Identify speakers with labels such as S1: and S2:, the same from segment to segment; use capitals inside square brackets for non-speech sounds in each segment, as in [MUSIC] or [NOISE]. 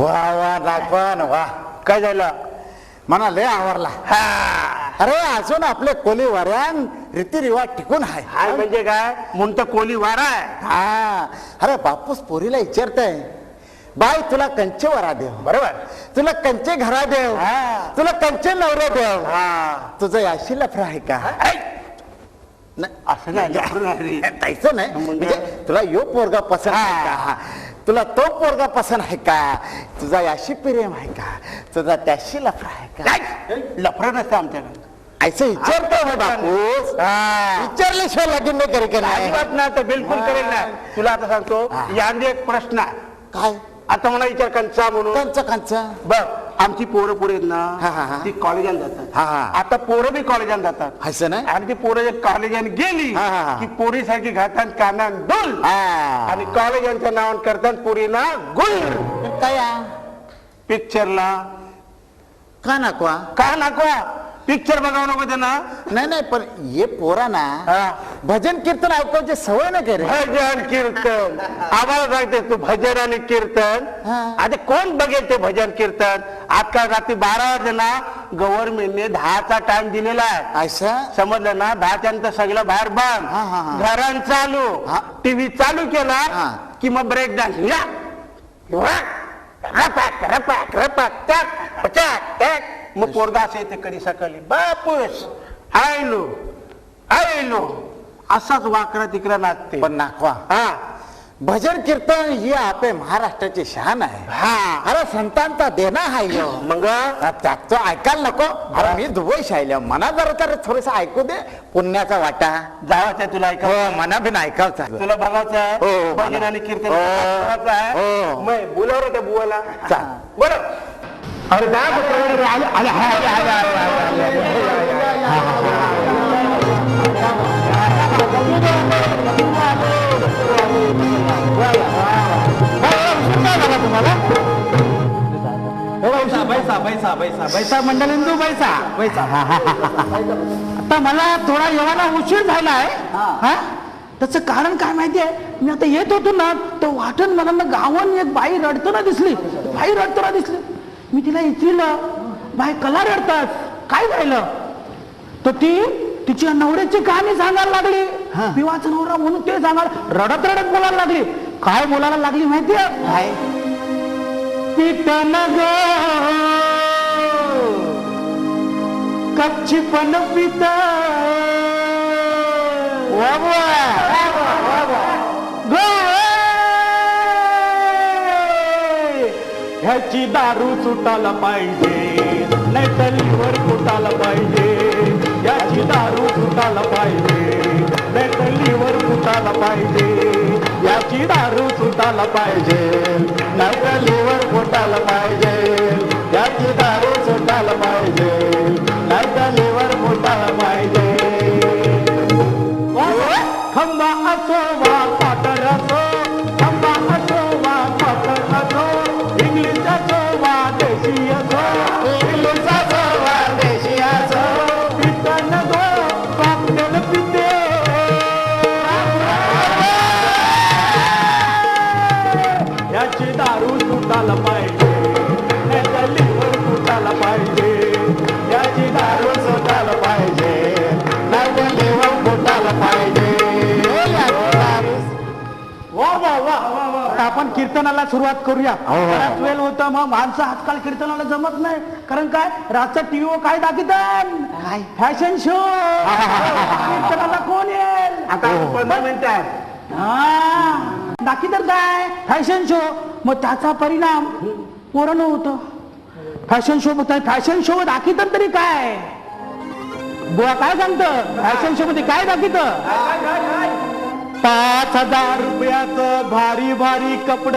S1: वा वा दाखवा ना वा.
S2: काय झालं?
S1: म्हणा लय आवरला.
S2: हा.
S1: अरे अजून आपले कोली वाऱ्यान रीतिरिवाज टिकून आहे.
S2: हाय म्हणजे काय? म्हणून तर कोली वारा आहे.
S1: हा. अरे बापूस पोरीला विचारताय बाय तुला कंचे वरा देव.
S2: बरोबर.
S1: तुला कंचे घरा देव.
S2: हा.
S1: तुला कंचे नवरे देव.
S2: हा.
S1: तुझं याशी लफरा आहे का?
S2: ऐ,
S1: नाही,
S2: असं नाही लफडं नाही. रे.
S1: तैसं नाही.
S2: म्हणजे?
S1: म्हणजे तुला यो पोरगा पसंत आहे का? तुला तो पोरगा पसंत आहे का? तुझा याशी प्रेम आहे का? तुझा त्याशी लफरा आहे का?
S2: ऐ, लफडं नसतं आमच्याकडे?
S1: ऐसे विचारतो हो. बापूस विचारल्याशिवाय लगीन नाही करी का नाही?
S2: अजिबात ना तर बिलकुल करेल ना. तुला आता सांगतो. यामध्ये एक प्रश्न आहे.
S1: काय?
S2: आता मला विचार कंचा म्हणून.
S1: कंच कंच.
S2: बघ आमची पोरं पुढे आहेत
S1: हा, हा,
S2: ना
S1: हा.
S2: ती कॉलेजात जातात
S1: हा, हा.
S2: आता पोरं बी कॉलेजात जातात
S1: असं नाही
S2: आणि ती पोरं जर कॉलेजात गेली
S1: हा, हा, हा.
S2: की पोरीसारखी घातात काना डुल
S1: हा.
S2: आणि कॉलेजांच्या नावान करतात पोरीना गुल
S1: काय
S2: पिक्चरला
S1: का नको
S2: का नको पिक्चर बघावं नको त्यांना
S1: नाही नाही पण ये पोरा ना
S2: हा.
S1: भजन कीर्तन ऐकायची सवय नाही का रे
S2: भजन कीर्तन. आम्हाला सांगते तू भजन आणि कीर्तन. आता कोण बघेल ते भजन कीर्तन? आजकाल रात्री बारा वाजले ना गव्हर्नमेंटने दहाचा टाइम दिलेला आहे.
S1: असं
S2: समजलं ना? दहाच्या नंतर सगळं बाहेर बंद. घरान चालू. टीव्ही चालू केला. की मग ब्रेक डान्स या रपाक रपाक रपाक टाक पचाक टाक. मग पोरगा असे येते कधी सकाळी बापूस आयलो आयलो. असाच वाकडा तिकडा लागते
S1: पण नाखवा
S2: हा.
S1: भजन कीर्तन ही आपे महाराष्ट्राची शान आहे.
S2: हा.
S1: अरे संतांचा देना हाय
S2: मग?
S1: त्यात ऐकायला नको. अरे मी दुबई शाहिल्या मना जर तर थोडस ऐकू दे. पुण्याचा वाटा.
S2: जावाचा तुला
S1: हो मना बिन ऐकावचा
S2: तुला बघायचं
S1: हो,
S2: आहे
S1: भजन
S2: आणि कीर्तन
S1: हो.
S2: आहे.
S1: हो.
S2: मै बोलावर त्या बुवाला.
S1: चाल.
S2: बोला अरे काय अरे आले, हा, हा, हा.
S3: पैसा पैसा पैसा पैसा मंडळींदू पैसा पैसा. आता मला थोडा येवायला उशीर झालाय हा. त्याचं कारण काय माहिती आहे मी आता येत होतो ना तर वाटण मला ना गावान एक बाई रडताना दिसली. बाई रडताना दिसली. मी तिला विचारलं बाई कला रडतात. काय झालं तर ती तिच्या नवऱ्याची कहाणी सांगायला लागली. पिवाचा नवरा म्हणून ते सांगायला रडत रडत बोलायला लागली. काय बोलायला लागली माहितीये?
S1: काय?
S3: पितन ग. कच्ची पण पित ह्याची दारू सुटायला पाहिजे. नाही तर लिव्हर फुटायला पाहिजे. याची दारू सुटायला पाहिजे. पाहिजे. याची दारू सुटायला पाहिजे. लिव्हर फुटायला पाहिजे. याची दारू सुटायला पाहिजे. लिव्हर फुटायला पाहिजे. खंबा असो वा क्वार्टर असो दारू सुटायला पाहिजे. याचा लिव्हर सुटायला पाहिजे. याची दारू सुटायला पाहिजे. याचा लिव्हर सुटायला पाहिजे. वा वा वा वा वा आता आपण कीर्तनाला सुरुवात करूया. बराच वेळ होता मग माणसं आजकाल कीर्तनाला जमत नाही. कारण काय? रातचा टीव्हीवर काय
S1: काय?
S3: फॅशन शो कीर्तनाला कोण येईल?
S2: आता पंधरा मिनिटं आहे.
S3: हा. दाखी तर काय? फॅशन शो मग त्याचा परिणाम पूर्ण होतं. फॅशन शो फॅशन शो दाखित तरी काय? बुवा काय सांगत? फॅशन शो मध्ये काय दाखित? पाच हजार रुपयाचं भारी भारी कपड.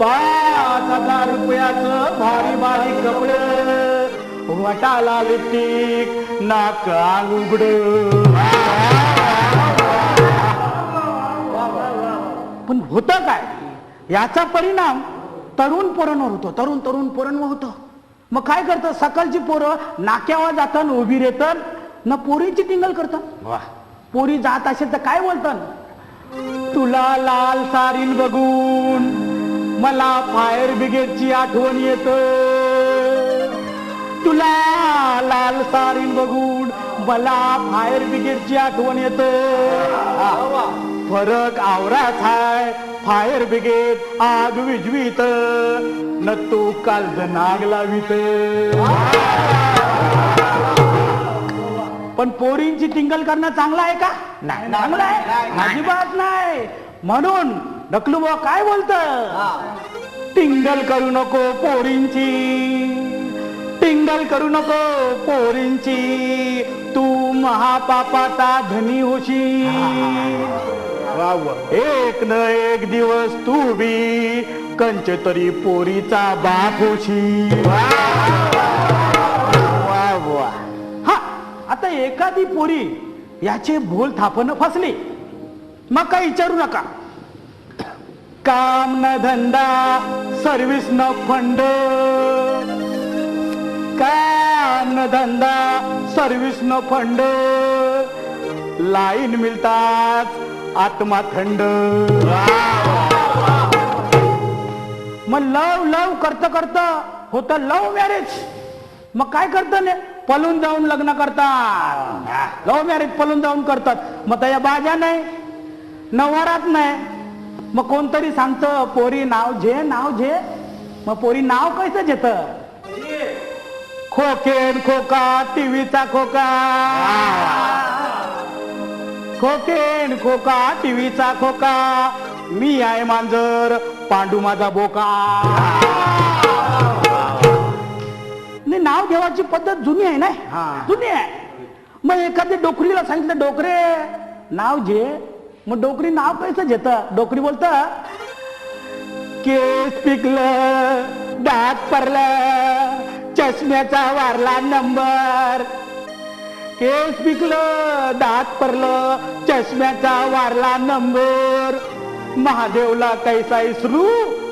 S3: पाच हजार रुपयाचं भारी भारी कपड. वटाला लिपटिक नाक उघड पण होतं काय? याचा परिणाम तरुण पोरांवर होतो. तरुण तरुण पोरांवर होतं. मग काय करतं? सकाळची पोरं नाक्यावर जातात उभी रेतात. न पोरीची टिंगल करतात. पोरी जात असेल तर काय बोलतात? तुला लाल सारीन बघून मला फायर ब्रिगेडची आठवण येत. तुला लाल सारीन बघून मला फायर ब्रिगेडची आठवण येत. फरक आवराच हाय. फायर ब्रिगेड आग विजवीत. न तू काल नाग लावित. पण पोरींची टिंगल करणं चांगलं आहे का? नाही चांगलं आहे? अजिबात नाही. म्हणून ढकलू बुवा काय बोलत? टिंगल करू नको पोरींची. टिंगल करू नको पोरींची. तू महापापाचा धनी होशी एक न एक दिवस तू बी कंच तरी पोरीचा वा वा हा आता एखादी पोरी याचे भूल थापन फसली. मग काही विचारू नका. काम न धंदा सर्विस न फंड काम न धंदा सर्विस न फंड लाईन मिळतात आत्मा थंड मग लव लव करत करत होत लव मॅरेज मग काय करत ने? पलून जाऊन लग्न करतात. लव मॅरेज पलून जाऊन करतात. मग त्या बाजा नाही नवरात नाही. मग कोणतरी सांगतं पोरी नाव झे नाव झे मग पोरी नाव कसं घेत? खोकेन खोका टीव्हीचा खोका. खोकेन खोका टीव्हीचा खोका. मी आहे मांजर पांडू माझा बोका. नाही नाव ठेवायची पद्धत जुनी आहे ना? जुनी आहे. मग एखाद्या डोकरीला सांगितलं डोकरे नाव घे. मग डोकरी नाव कसं घेत. डोकरी बोलत केस पिकलं दात पडलं चष्म्याचा वारला नंबर केस पिकलं दात पडलं चष्म्याचा वारला नंबर. महादेवला कैसा इसरू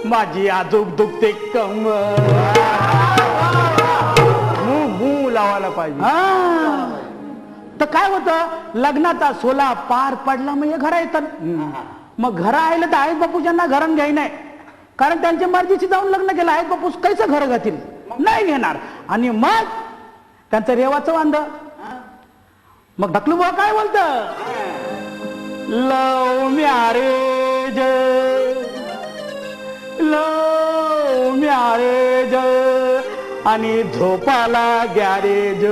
S3: माझी आजूक दुखते कमर
S2: मू मू लावायला पाहिजे.
S3: हा. तर काय होतं लग्नाचा सोला पार पडला हे घरा येतात मग घरा आलं तर आहेत बापू ज्यांना घरण घ्याय नाही. कारण त्यांच्या मर्जीशी जाऊन लग्न केलं आहेत बापू कैसं घर घातील? नाही घेणार. आणि मग त्यांचं रेवाचं वांद. मग ढकलू बा काय बोलत? लव मॅरेज लव मॅरेज आणि झोपाला गॅरेज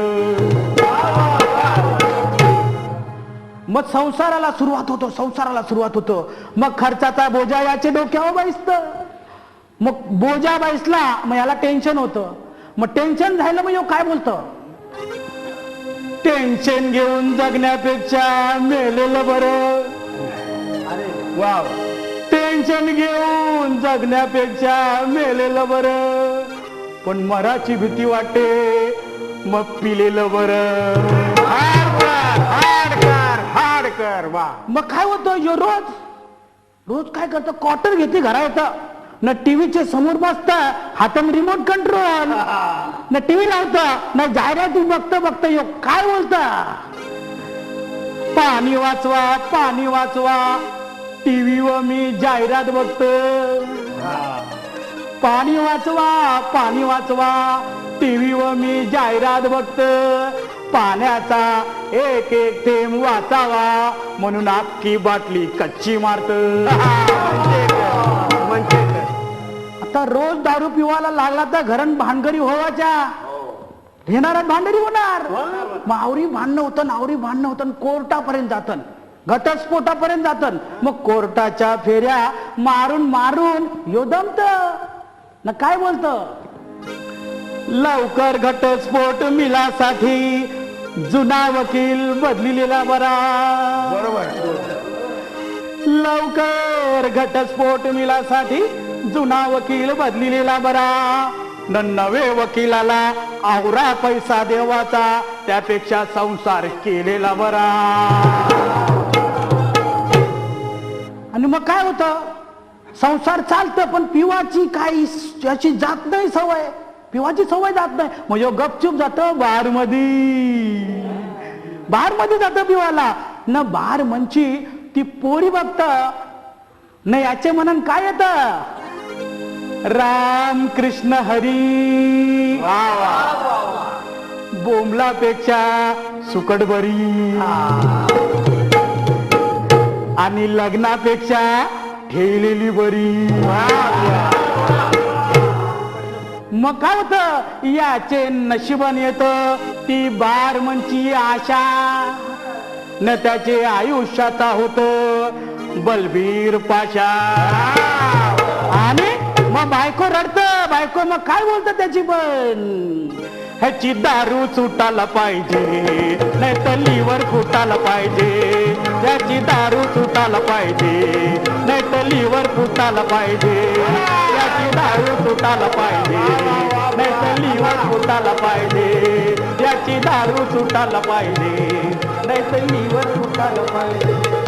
S3: मग संसाराला सुरुवात होतो संसाराला सुरुवात होतो. मग खर्चाचा बोजा याचे डोक्यावर बैसत. मग बोजा बैसला मग याला टेन्शन होतं. मग टेन्शन झालं मग यो काय बोलतं? टेन्शन घेऊन जगण्यापेक्षा मेलेलं बरं.
S2: वाव.
S3: टेन्शन घेऊन जगण्यापेक्षा मेलेलं बरं. पण मराची भीती वाटते मग पिलेलं बरं.
S2: हाडकर हाडकर हाडकर वा
S3: मग काय होतं यो रोज? रोज काय करतं? क्वार्टर घेते घरा येतं न टीव्हीच्या समोर बसत. हातात रिमोट कंट्रोल न टीव्ही लावता ना जाहिराती बघतं बघतं यो काय बोलता? पाणी वाचवा पाणी वाचवा. टीव्ही व मी जाहिरात बघतो. पाणी वाचवा पाणी वाचवा. टीव्ही व मी जाहिरात बघतो. पाण्याचा एक एक थेंब वाचावा म्हणून अख्खी बाटली कच्ची मारत. [LAUGHS] आता रोज दारू पिवायला लागला तर घरण भानगरी व्हावाच्या घेणारा भांडरी होणार. मावरी भांडणं होतं नावरी भांडणं होतं कोर्टापर्यंत जातं. घटस्फोटापर्यंत जातं. मग कोर्टाच्या फेऱ्या मारून मारून योदमत. न काय बोलतं? लवकर घटस्फोट मिलासाठी जुना वकील बदलिलेला बरा.
S2: बरोबर.
S3: लवकर घटस्फोट मिलासाठी जुना वकील बदलिलेला बरा. नवे वकिलाला आवरा पैसा देवाचा त्यापेक्षा संसार केलेला बरा. आणि मग काय होतं? संसार चालतं पण पिवाची काही याची जात नाही सवय. पिवाची सवय जात नाही. म्हणजे गपचूप जातं बारमध्ये बारमध्ये जातं पिवाला. न बार म्हणची ती पोरी बघत न याचे म्हणून काय येतं? राम कृष्ण हरी बोमलापेक्षा सुकट बरी आणि लग्नापेक्षा ठेवलेली बरी. मग काय होत? याचे नशिबन येत. ती बार म्हणची आशा. न त्याचे आयुष्याचा होत बलबीर पाशा. आणि बायको रडत बायको मग काय बोलत त्याची पण? ह्याची दारू सुटायला पाहिजे नाही तर फुटायला पाहिजे. त्याची दारू सुटायला पाहिजे नाही तर फुटायला पाहिजे. त्याची दारू सुटायला पाहिजे नाही तर फुटायला पाहिजे. त्याची दारू सुटायला पाहिजे नाही तर फुटायला पाहिजे.